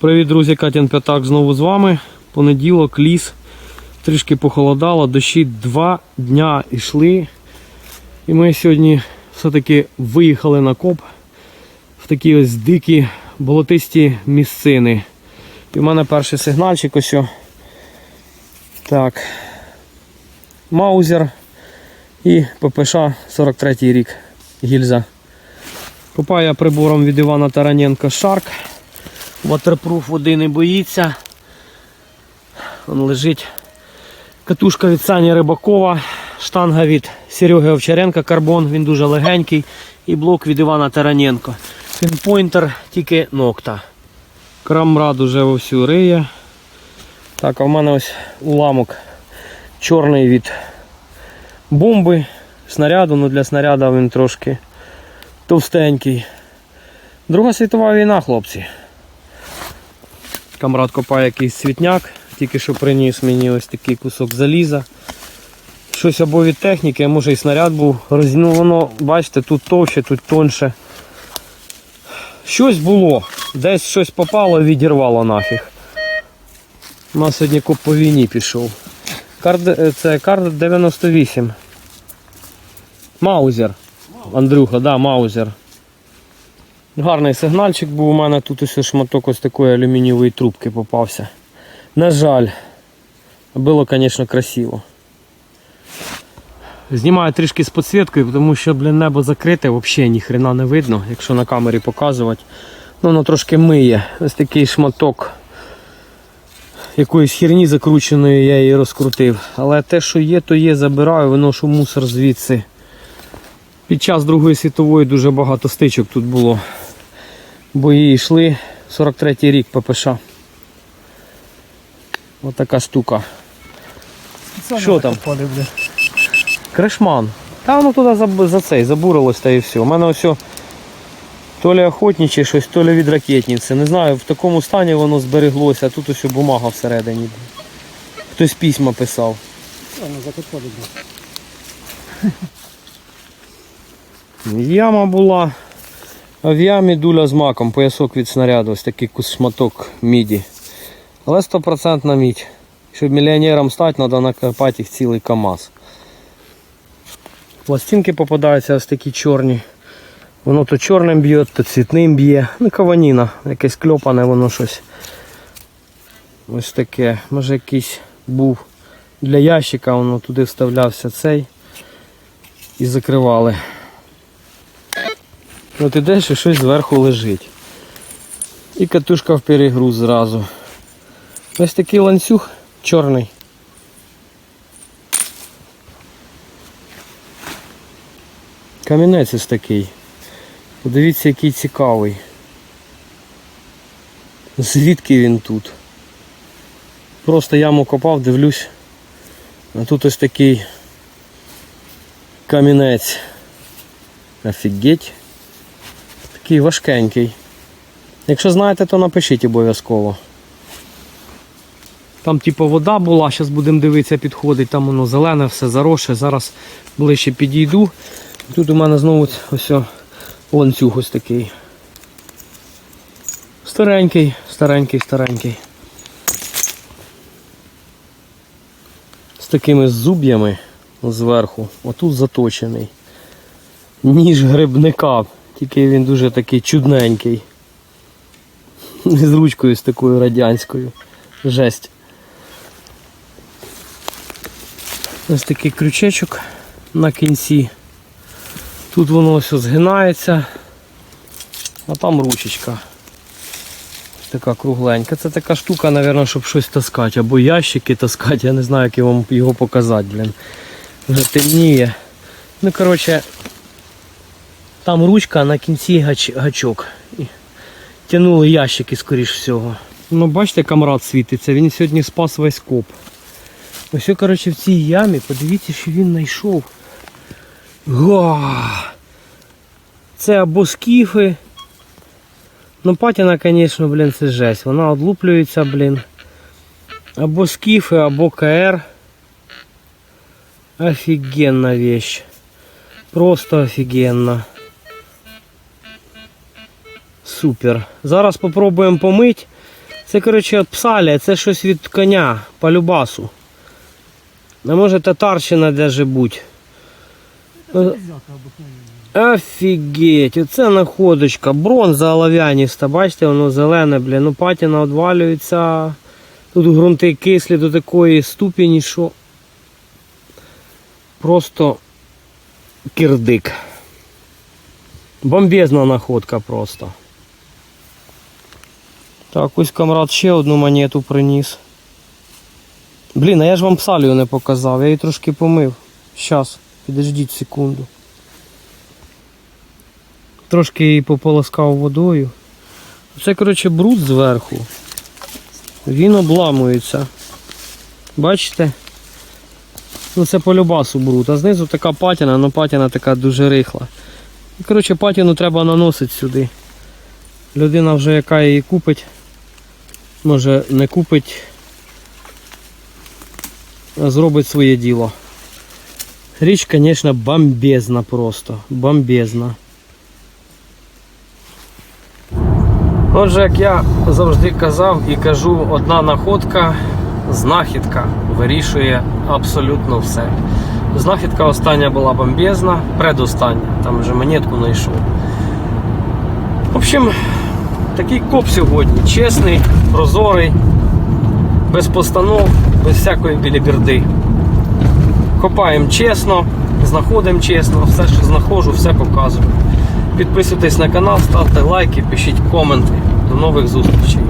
Привіт, друзі, Катін П'ятак знову з вами. Понеділок, ліс. Трішки похолодало, дощі два дня йшли. І ми сьогодні все-таки виїхали на коп в такі ось дикі болотисті місцини. І в мене перший сигнальчик ось. Так. Маузер і ППШ 43 рік. Гільза. Копаю я прибором від Івана Тараненка Shark. Waterproof води не боїться. Вон лежить катушка від Сані Рибакова, штанга від Сереги Овчаренка карбон, він дуже легенький. І блок від Івана Тараненко. Пінпойнтер тільки нокта. Крамрад уже вовсю риє. Так, а в мене ось уламок чорний від бомби, снаряду, ну для снаряду він трошки товстенький. Друга світова війна, хлопці. Камрад копає якийсь світняк, тільки що приніс мені ось такий кусок заліза. Щось або від техніки, а може і снаряд був. Ну, воно, бачите, тут товще, тут тонше. Щось було. Десь щось попало, відірвало нафіг. У нас сьогодні коп по війні пішов. Кард, е, це кар 98. Маузер. Андрюха, да, Маузер. Гарний сигнальчик був у мене, тут ось шматок ось такої алюмінієвої трубки попався. На жаль, було, звісно, красиво. Знімаю трішки з підсвіткою, тому що блін, небо закрите, взагалі ніхрена не видно, якщо на камері показувати. Ну, воно трошки миє. Ось такий шматок якоїсь херні закрученої я її розкрутив. Але те, що є, то є, забираю, виношу мусор звідси. Під час Другої світової дуже багато стичок тут було. Бої йшли 43-й рік ППШ. Отака штука. Що там? Крешман. Та воно туди за, за цей забурилось та і все. У мене ось то лі охотниче щось, то лі від ракетниці. Не знаю, в такому стані воно збереглося, а тут ось бумага всередині. Хтось письма писав. Яма була. В ямі дуля з маком, поясок від снаряду, ось такий шматок міді. Але 100% мідь. Щоб мільйонером стати, треба накопати їх цілий КАМАЗ. Пластинки попадаються ось такі чорні. Воно то чорним б'є, то цвітним б'є. Ну, каваніна, якесь кльопане, воно щось. Ось таке. Може якийсь був для ящика, воно туди вставлявся цей і закривали. От ідеш і щось зверху лежить. І катушка в перегруз зразу. Ось такий ланцюг чорний. Камінець ось такий. Подивіться, який цікавий. Звідки він тут? Просто яму копав, дивлюсь. А тут ось такий камінець. Офігеть. Такий важкенький. Якщо знаєте, то напишіть обов'язково. Там типу вода була, зараз будемо дивитися, підходить, там воно зелене, все заросше. Зараз ближче підійду. Тут у мене знову ось ланцюг ось такий. Старенький, старенький, старенький. З такими зуб'ями зверху. Отут заточений. Ніж грибника, тільки він дуже такий чудненький. З ручкою з такою радянською. Жесть. Ось такий крючечок на кінці. Тут воно ось згинається, а там ручечка. Така кругленька. Це така штука, мабуть, щоб щось таскати. Або ящики таскати, я не знаю, як вам його показати, блін. Вже темніє. Ну, коротше, там ручка, а на кінці гач, гачок. І Тянули ящики, скоріш всього. Ну, бачите, камрад світиться, він сьогодні спас весь коп. Ось, коротше, в цій ямі, подивіться, що він знайшов. Га! Це або скіфи. Ну, патіна, звісно, блін, це жесть. Вона одлуплюється, блін. Або скіфи, або КР. Офігенна вещь. Просто офігенна. Супер. Зараз спробуємо помити. Це, коротше, від псалі, це щось від коня по любасу. А може татарщина де будь. Офігеть, оце находочка. Бронза олов'яніста, бачите, воно зелене, блін. Ну патіна відвалюється. Тут ґрунти кислі до такої ступені, що просто кирдик. Бомбезна находка просто. Так, ось камрад ще одну монету приніс. Блін, а я ж вам псалію не показав, я її трошки помив. Щас, підождіть секунду. Трошки її пополоскав водою. Це, коротше, бруд зверху. Він обламується. Бачите? Ну це по любасу бруд. А знизу така патіна, але патіна така дуже рихла. І, коротше, патіну треба наносити сюди. Людина вже яка її купить, може не купить, а зробить своє діло. Річ, звісно, бомбезна просто. Бомбезна. Отже, як я завжди казав і кажу, одна находка, знахідка вирішує абсолютно все. Знахідка остання була бомбезна, предостання, там вже монетку знайшов. В общем, такий коп сьогодні. Чесний, прозорий, без постанов, без всякої біліберди. Копаємо чесно, знаходимо чесно, все, що знаходжу, все показую. Підписуйтесь на канал, ставте лайки, пишіть коменти. До нових зустрічей.